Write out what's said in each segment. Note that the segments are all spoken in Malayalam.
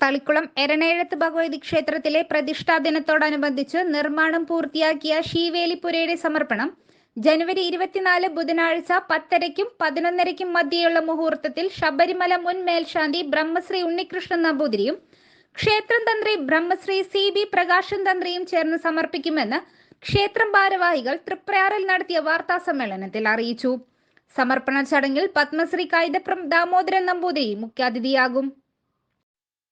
തളിക്കുളം എരണേഴത്ത് ഭഗവതി ക്ഷേത്രത്തിലെ പ്രതിഷ്ഠാ ദിനത്തോടനുബന്ധിച്ച് നിർമ്മാണം പൂർത്തിയാക്കിയ ശീവേലിപ്പുരയുടെ സമർപ്പണം ജനുവരി ഇരുപത്തിനാല് ബുധനാഴ്ച പത്തരയ്ക്കും പതിനൊന്നരയ്ക്കും മധ്യയുള്ള മുഹൂർത്തത്തിൽ ശബരിമല മുൻ മേൽശാന്തി ബ്രഹ്മശ്രീ ഉണ്ണികൃഷ്ണൻ നമ്പൂതിരിയും ക്ഷേത്രം തന്ത്രി ബ്രഹ്മശ്രീ സി ബി പ്രകാശൻ തന്ത്രിയും ചേർന്ന് സമർപ്പിക്കുമെന്ന് ക്ഷേത്രം ഭാരവാഹികൾ തൃപ്രയാറിൽ നടത്തിയ വാർത്താ സമ്മേളനത്തിൽ അറിയിച്ചു. സമർപ്പണ ചടങ്ങിൽ പത്മശ്രീ കൈതപ്രം ദാമോദരൻ നമ്പൂതിരി മുഖ്യാതിഥിയാകും.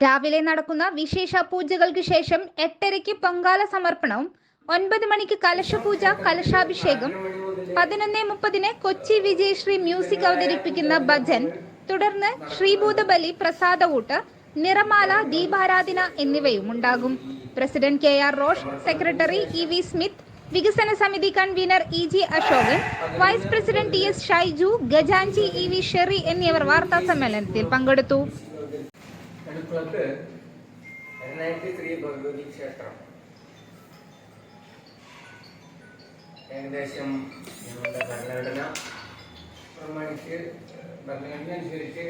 രാവിലെ നടക്കുന്ന വിശേഷ പൂജകൾക്ക് ശേഷം എട്ടരയ്ക്ക് പൊങ്കാല സമർപ്പണവും ഒൻപത് മണിക്ക് കലശപൂജ കലശാഭിഷേകം പതിനൊന്ന് മുപ്പതിന് കൊച്ചി വിജയശ്രീ മ്യൂസിക് അവതരിപ്പിക്കുന്ന ഭജൻ തുടർന്ന് ശ്രീഭൂതബലി പ്രസാദകൂട്ട് നിറമാല ദീപാരാധന എന്നിവയും ഉണ്ടാകും president K R Rosh secretary E V Smith വികസന സമിതി convener E G Asokan vice president T S Shyju ഗജാൻജി E V Sherry എന്നിവർ വാർത്താ സമ്മേളനത്തിൽ പങ്കെടുത്തു. അടുപ്പത്ത് എറണാകുളത്ത് ത്രീ ഭഗവതി ക്ഷേത്രം. ഏകദേശം ഞങ്ങളുടെ ഭരണഘടന പ്രമാണിച്ച് ഭരണഘടന അനുസരിച്ച്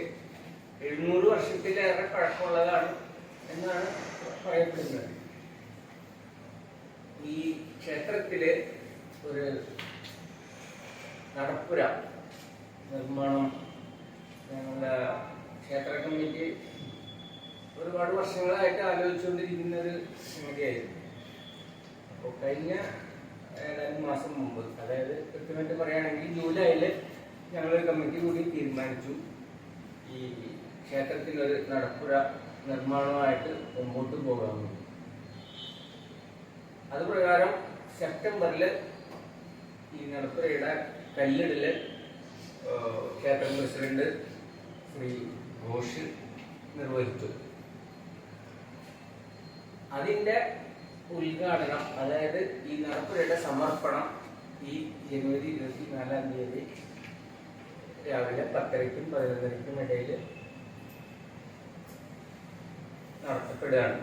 എഴുന്നൂറ് വർഷത്തിലേറെ പഴക്കമുള്ളതാണ് എന്നാണ് പറയപ്പെടുന്നത്. ഈ ക്ഷേത്രത്തിൽ ഒരു നടപ്പുര നിർമ്മാണം ഞങ്ങളുടെ ക്ഷേത്ര കമ്മിറ്റി ഒരുപാട് വർഷങ്ങളായിട്ട് ആലോചിച്ചുകൊണ്ടിരിക്കുന്ന ഒരു സംഗതിയായിരുന്നു അപ്പോൾ കഴിഞ്ഞ ഏതാനും മാസം മുമ്പ് അതായത് കൃത്യമായിട്ട് പറയുകയാണെങ്കിൽ ജൂലൈയിൽ ഞങ്ങളൊരു കമ്മിറ്റി കൂടി തീരുമാനിച്ചു. ഈ ക്ഷേത്രത്തിലൊരു നടപ്പുര നിർമ്മാണമായിട്ട് മുമ്പോട്ട് പോകാമെന്ന് അതുപ്രകാരം സെപ്റ്റംബറിൽ ഈ നടപ്പുരയുടെ കല്ലിടൽ ക്ഷേത്ര പ്രസിഡന്റ് ശ്രീ ഘോഷ് നിർവഹിച്ചു. അതിന്റെ ഉദ്ഘാടനം അതായത് ഈ നടപ്പുരയുടെ സമർപ്പണം ഈ ജനുവരി ഇരുപത്തിനാലാം തീയതി രാവിലെ പത്തരയ്ക്കും പതിനൊന്നരയ്ക്കും ഇടയിൽ നടത്തപ്പെടുകയാണ്.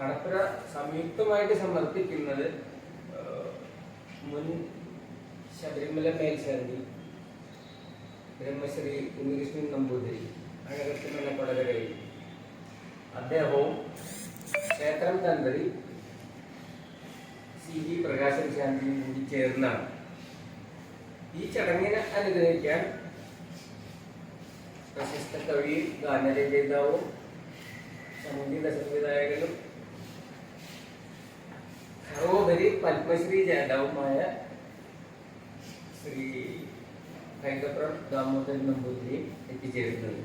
നടപ്പുര സംയുക്തമായിട്ട് സമർപ്പിക്കുന്നത് മുൻ ശബരിമല മേൽശാന്തി ബ്രഹ്മശ്രീ ഉണ്ണികൃഷ്ണൻ നമ്പൂതിരി അഴകത്തിനുള്ള കൊടകരയിൽ. അദ്ദേഹവും ക്ഷേത്രം തന്ത്രി സി വി പ്രകാശൻ ശാന്തിയും കൂടി ചേർന്നാണ്. ഈ ചടങ്ങിനെ അനുഗ്രഹിക്കാൻ പ്രശസ്ത കവി ഗാനരചയിതാവും സംഗീത സംവിധായകനും സർവോപരി പത്മശ്രീ ജേതാവുമായ ശ്രീ കൈതപ്രം ദാമോദരൻ നമ്പൂതിരിയും എത്തിച്ചേരുന്നത്.